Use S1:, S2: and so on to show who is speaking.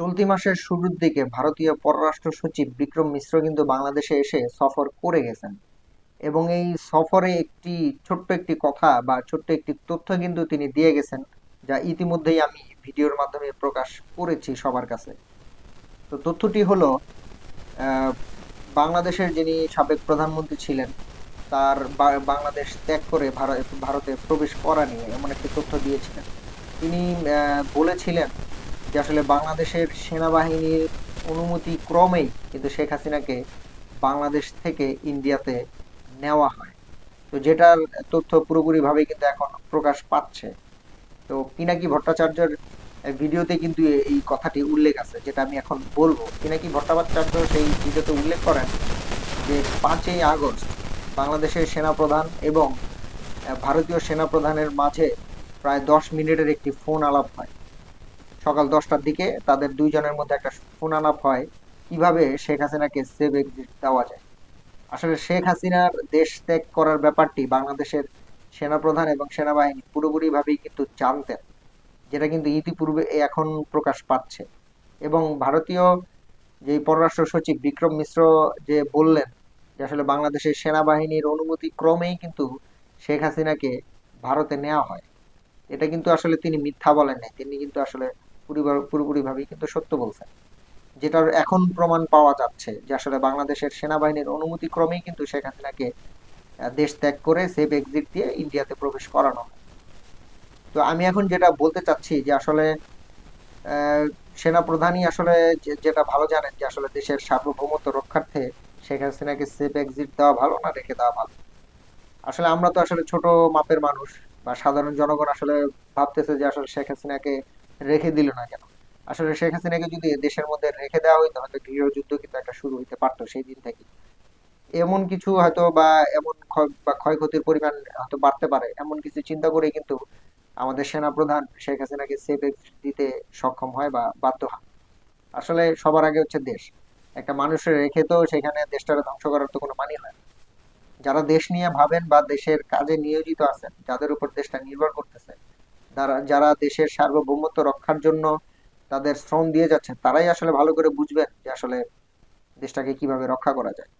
S1: চলতি মাসের শুরুর দিকে ভারতীয় পররাষ্ট্র সচিব বিক্রম মিশ্র কিন্তু বাংলাদেশে এসে সফর করে গেছেন। এবং এই সফরে একটি ছোট্ট একটি কথা বা ছোট্ট একটি তথ্য কিন্তু তিনি দিয়ে গেছেন, যা ইতিমধ্যেই আমি ভিডিওর মাধ্যমে প্রকাশ করেছি সবার কাছে। তো তথ্যটি হলো বাংলাদেশের যিনি সাবেক প্রধানমন্ত্রী ছিলেন, তার বাংলাদেশ ত্যাগ করে ভারতে প্রবেশ করা নিয়ে এমন একটি তথ্য দিয়েছিলেন। তিনি বলেছিলেন যে আসলে বাংলাদেশের সেনাবাহিনীর অনুমতি ক্রমেই কিন্তু শেখ হাসিনাকে বাংলাদেশ থেকে ইন্ডিয়াতে নেওয়া হয়। তো যেটার তথ্য পুরোপুরিভাবে কিন্তু এখন প্রকাশ পাচ্ছে। তো পিনাকি ভট্টাচার্যের ভিডিওতে কিন্তু এই কথাটি উল্লেখ আছে, যেটা আমি এখন বলব। পিনাকি ভট্টাচার্য সেই ভিডিওতে উল্লেখ করেন যে পাঁচই আগস্ট বাংলাদেশের সেনাপ্রধান এবং ভারতীয় সেনাপ্রধানের মাঝে প্রায় দশ মিনিটের একটি ফোন আলাপ হয়। সকাল দশটার দিকে তাদের দুইজনের মধ্যে একটা ফোন হয়, কীভাবে শেখ হাসিনাকে সেভ এক্সিট দেওয়া যায়। আসলে শেখ হাসিনার দেশ ত্যাগ করার ব্যাপারটি বাংলাদেশের সেনাপ্রধান এবং সেনাবাহিনী পুরোপুরিভাবেই কিন্তু জানতেন, যেটা কিন্তু ইতিপূর্বে এখন প্রকাশ পাচ্ছে। এবং ভারতীয় যে পররাষ্ট্র সচিব বিক্রম মিশ্র যে বললেন যে আসলে বাংলাদেশের সেনাবাহিনীর অনুমতি ক্রমেই কিন্তু শেখ হাসিনাকে ভারতে নেওয়া হয়, এটা কিন্তু আসলে তিনি মিথ্যা বলেন নাই তিনি কিন্তু আসলে পুরোপুরি ভাবেই কিন্তু সত্য বলছেন। যেটার এখন প্রমাণ পাওয়া যাচ্ছে যে আসলে বাংলাদেশের সেনাবাহিনীর অনুমতি ক্রমেই কিন্তু শেখ হাসিনাকে দেশ ত্যাগ করে সেফ এক্সিট দিয়ে ইন্ডিয়াতে প্রবেশ করানো তো আমি এখন যেটা বলতে চাচ্ছি যে আসলে আহ, সেনাপ্রধানই আসলে যেটা ভালো জানেন যে আসলে দেশের সার্বভৌমত্ব রক্ষার্থে শেখ হাসিনাকে সেফ এক্সিট দেওয়া ভালো না রেখে দেওয়া ভালো? আসলে আমরা তো আসলে ছোট মাপের মানুষ বা সাধারণ জনগণ আসলে ভাবতেছে যে আসলে শেখ হাসিনাকে রেখে দিল না কেন? আসলে শেখ হাসিনাকে যদি দেশের মধ্যে রেখে দেওয়া হইতো হয়তো গৃহযুদ্ধ কিন্তু একটা শুরু হইতে পারতো সেই দিন থেকে। এমন কিছু হয়তো বা এমন বা ক্ষয়ক্ষতির পরিমাণ হয়তো বাড়তে পারে, এমন কিছু চিন্তা করে কিন্তু আমাদের সেনাপ্রধান শেখ হাসিনাকে সেফ দিতে সক্ষম হয় বা বাধ্য হয় আসলে সবার আগে হচ্ছে দেশ। একটা মানুষের রেখে তো সেখানে দেশটাকে ধ্বংস করার তো কোনো মানে হয়। যারা দেশ নিয়ে ভাবেন বা দেশের কাজে নিয়োজিত আছেন, যাদের উপর দেশটা নির্ভর করতেছে যারা দেশের সার্বভৌমত্ব রক্ষার জন্য তাদের শ্রম দিয়ে যাচ্ছে, তারাই আসলে ভালো করে বুঝবেন যে আসলে দেশটাকে কীভাবে রক্ষা করা যায়।